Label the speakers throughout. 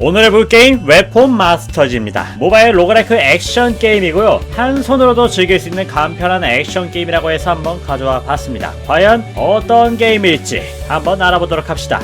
Speaker 1: 오늘 해볼 게임 웹폰 마스터즈입니다. 모바일 로그라이크 액션 게임이고요. 한 손으로도 즐길 수 있는 간편한 액션 게임이라고 해서 한번 가져와 봤습니다. 과연 어떤 게임일지 한번 알아보도록 합시다.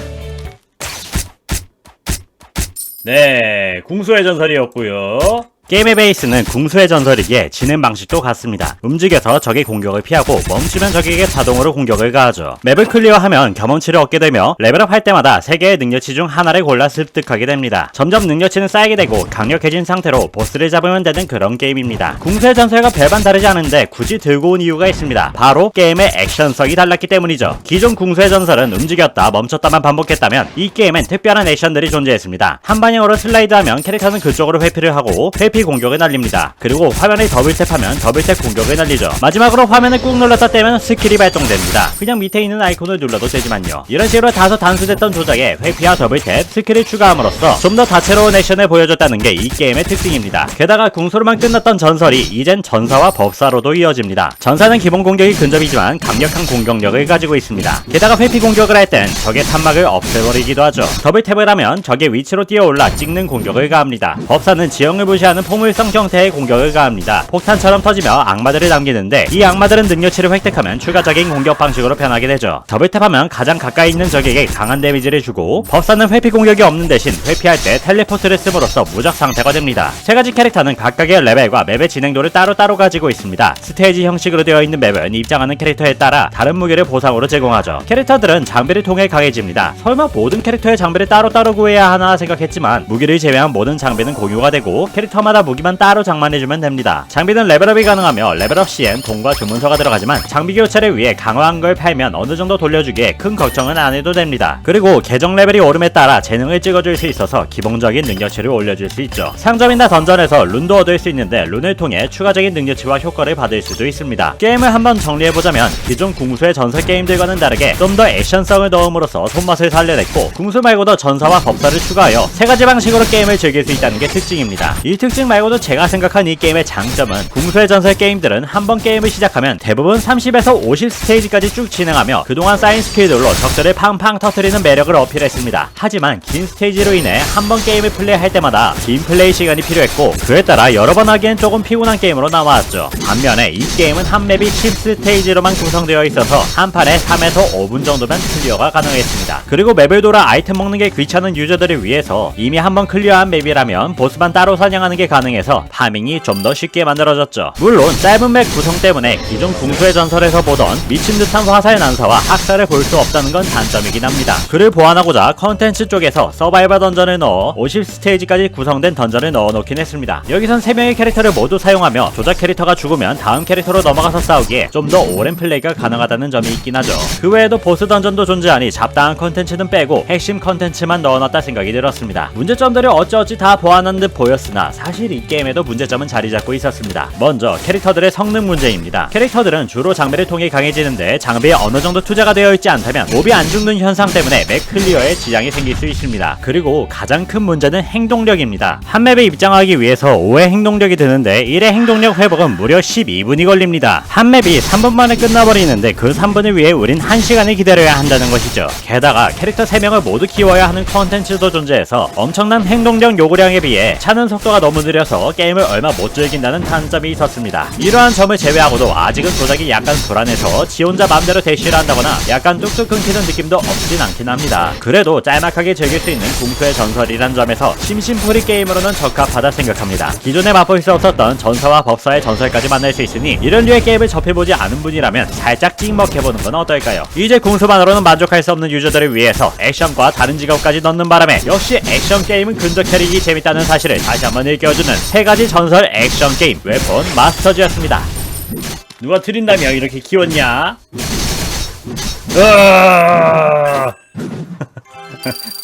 Speaker 1: 네, 궁수의 전설이었고요. 게임의 베이스는 궁수의 전설이기에 진행 방식도 같습니다. 움직여서 적의 공격을 피하고 멈추면 적에게 자동으로 공격을 가하죠. 맵을 클리어하면 경험치를 얻게 되며 레벨업 할 때마다 3개의 능력치 중 하나를 골라 습득하게 됩니다. 점점 능력치는 쌓이게 되고 강력해진 상태로 보스를 잡으면 되는 그런 게임입니다. 궁수의 전설과 별반 다르지 않은데 굳이 들고 온 이유가 있습니다. 바로 게임의 액션성이 달랐기 때문이죠. 기존 궁수의 전설은 움직였다 멈췄다만 반복했다면 이 게임엔 특별한 액션들이 존재했습니다. 한 방향으로 슬라이드하면 캐릭터는 그쪽으로 회피를 하고 회피 공격을 날립니다. 그리고 화면을 더블탭하면 더블탭 공격을 날리죠. 마지막으로 화면을 꾹 눌렀다 떼면 스킬이 발동됩니다. 그냥 밑에 있는 아이콘을 눌러도 되지만요. 이런 식으로 다소 단순했던 조작에 회피와 더블탭, 스킬을 추가함으로써 좀 더 다채로운 액션을 보여줬다는 게 이 게임의 특징입니다. 게다가 궁수로만 끝났던 전설이 이젠 전사와 법사로도 이어집니다. 전사는 기본 공격이 근접이지만 강력한 공격력을 가지고 있습니다. 게다가 회피 공격을 할 땐 적의 탄막을 없애버리기도 하죠. 더블탭을 하면 적의 위치로 뛰어올라 찍는 공격을 가합니다. 법사는 지형을 무시하는 포물성 형태의 공격을 가합니다. 폭탄처럼 터지며 악마들을 남기는데 이 악마들은 능력치를 획득하면 추가적인 공격 방식으로 변하게 되죠. 더블 탭하면 가장 가까이 있는 적에게 강한 데미지를 주고 법사는 회피 공격이 없는 대신 회피할 때 텔레포트를 씀으로써 무적 상태가 됩니다. 세 가지 캐릭터는 각각의 레벨과 맵의 진행도를 따로따로 가지고 있습니다. 스테이지 형식으로 되어 있는 맵은 입장하는 캐릭터에 따라 다른 무기를 보상으로 제공하죠. 캐릭터들은 장비를 통해 강해집니다. 설마 모든 캐릭터의 장비를 따로따로 구해야 하나 생각했지만 무기를 제외한 모든 장비는 공유가 되고 캐릭터마다 무기만 따로 장만해주면 됩니다. 장비는 레벨업이 가능하며 레벨업 시엔 돈과 주문서가 들어가지만 장비 교체를 위해 강화한 걸 팔면 어느 정도 돌려주기에 큰 걱정은 안 해도 됩니다. 그리고 계정 레벨이 오름에 따라 재능을 찍어줄 수 있어서 기본적인 능력치를 올려줄 수 있죠. 상점이나 던전에서 룬도 얻을 수 있는데 룬을 통해 추가적인 능력치와 효과를 받을 수도 있습니다. 게임을 한번 정리해보자면 기존 궁수의 전설 게임들과는 다르게 좀 더 액션성을 넣음으로써 손맛을 살려냈고 궁수 말고도 전사와 법사를 추가하여 세 가지 방식으로 게임을 즐길 수 있다는 게 특징입니다. 이 특징 말고도 제가 생각한 이 게임의 장점은 궁수의 전설 게임들은 한 번 게임을 시작하면 대부분 30에서 50 스테이지까지 쭉 진행하며 그동안 쌓인 스킬들로 적들을 팡팡 터트리는 매력을 어필했습니다. 하지만 긴 스테이지로 인해 한 번 게임을 플레이할 때마다 긴 플레이 시간이 필요했고 그에 따라 여러 번 하기엔 조금 피곤한 게임으로 나왔죠. 반면에 이 게임은 한 맵이 10 스테이지로만 구성되어 있어서 한 판에 3에서 5분 정도면 클리어가 가능했습니다. 그리고 맵을 돌아 아이템 먹는 게 귀찮은 유저들을 위해서 이미 한 번 클리어한 맵이라면 보스만 따로 사냥하는 게 가능해서 파밍이 좀 더 쉽게 만들어졌죠. 물론 짧은 맵 구성 때문에 기존 궁수의 전설에서 보던 미친 듯한 화살 난사와 학살을 볼 수 없다는 건 단점이긴 합니다. 그를 보완하고자 컨텐츠 쪽에서 서바이벌 던전을 넣어 50 스테이지까지 구성된 던전을 넣어 놓긴 했습니다. 여기선 3명의 캐릭터를 모두 사용하며 조작 캐릭터가 죽으면 다음 캐릭터로 넘어가서 싸우기에 좀 더 오랜 플레이가 가능하다는 점이 있긴 하죠. 그 외에도 보스 던전도 존재하니 잡다한 컨텐츠는 빼고 핵심 컨텐츠만 넣어놨다 생각이 들었습니다. 문제점들을 어찌어찌 다 보완한 듯 보였으나 사실 이 게임에도 문제점은 자리 잡고 있었습니다. 먼저 캐릭터들의 성능 문제입니다. 캐릭터들은 주로 장비를 통해 강해지는데 장비에 어느 정도 투자가 되어 있지 않다면 몹이 안 죽는 현상 때문에 맵 클리어에 지장이 생길 수 있습니다. 그리고 가장 큰 문제는 행동력입니다. 한 맵에 입장하기 위해서 5의 행동력이 드는데 1의 행동력 회복은 무려 12분이 걸립니다. 한 맵이 3분 만에 끝나버리는데 그 3분을 위해 우린 1시간을 기다려야 한다는 것이죠. 게다가 캐릭터 3명을 모두 키워야 하는 컨텐츠도 존재해서 엄청난 행동력 요구량에 비해 차는 속도가 너무 느려 서 게임을 얼마 못 즐긴다는 단점이 있었습니다. 이러한 점을 제외하고도 아직은 조작이 약간 불안해서 지 혼자 맘대로 대시를 한다거나 약간 뚝뚝 끊기는 느낌도 없진 않긴 합니다. 그래도 짤막하게 즐길 수 있는 궁수의 전설이란 점에서 심심풀이 게임으로는 적합하다 생각합니다. 기존에 맛볼 수 없었던 전사와 법사의 전설까지 만날 수 있으니 이런 류의 게임을 접해보지 않은 분이라면 살짝 찍먹해보는 건 어떨까요? 이제 궁수만으로는 만족할 수 없는 유저들을 위해서 액션과 다른 직업까지 넣는 바람에 역시 액션 게임은 근접 캐릭이 재밌다는 사실을 다시 한번 일깨워 주는 세 가지 전설 액션 게임 웹폰 마스터즈였습니다. 누가 트린다며 이렇게 키웠냐? 으아!